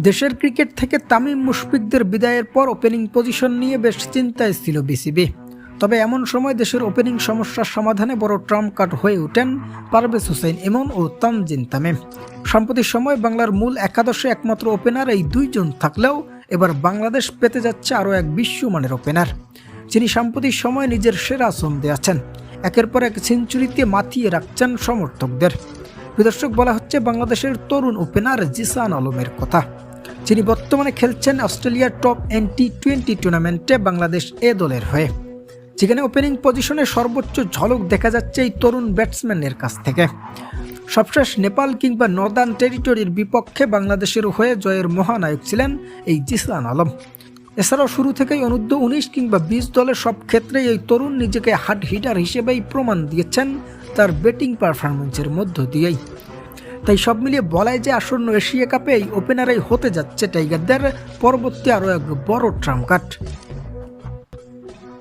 দেশের ক্রিকেট থেকে তামিম মুশফিকদের বিদায়ের পর ওপেনিং পজিশন নিয়ে বেশ চিন্তায় ছিল বিসিবি তবে এমন সময় দেশের ওপেনিং সমস্যার সমাধানে বড় ট্রাম্প কার্ড হয়ে ওঠেন পারভেজ হোসেন ইমন ও তামজিন তামিম। সাম্প্রতিক সময় বাংলার মূল একাদশে একমাত্র ওপেনার এই দুইজন থাকলেও এবার বাংলাদেশ পেতে যাচ্ছে আরও এক বিশ্বমানের ওপেনার যিনি সাম্প্রতিক সময় নিজের সেরা ছন্দে আছেন। একের পর এক সেঞ্চুরিতে মাতিয়ে রাখছেন সমর্থকদের। বিদর্শক বলা হচ্ছে বাংলাদেশের তরুণ ওপেনার জিসান আলমের কথা। যিনি বর্তমানে খেলছেন অস্ট্রেলিয়ার টপ এন টি টোয়েন্টি টুর্নামেন্টে বাংলাদেশ এ দলের হয়ে। যেখানে ওপেনিং পজিশনে সর্বোচ্চ ঝলক দেখা যাচ্ছে এই তরুণ ব্যাটসম্যানের কাছ থেকে। সবশেষ নেপাল কিংবা নর্দার্ন টেরিটরির বিপক্ষে বাংলাদেশের হয়ে জয়ের মহানায়ক ছিলেন এই জিসান আলম। এছাড়াও শুরু থেকেই অনূর্ধ্ব উনিশ কিংবা বিশ দলের সব ক্ষেত্রেই এই তরুণ নিজেকে হার্ড হিটার হিসেবেই প্রমাণ দিয়েছেন তার ব্যাটিং পারফরমেন্সের মধ্য দিয়েই। তাই সব মিলিয়ে বলাই যে আসন্ন এশিয়া এই ওপেনারাই হতে যাচ্ছে টাইগারদের পরবর্তী আরও এক বড় ট্রাম্প কাট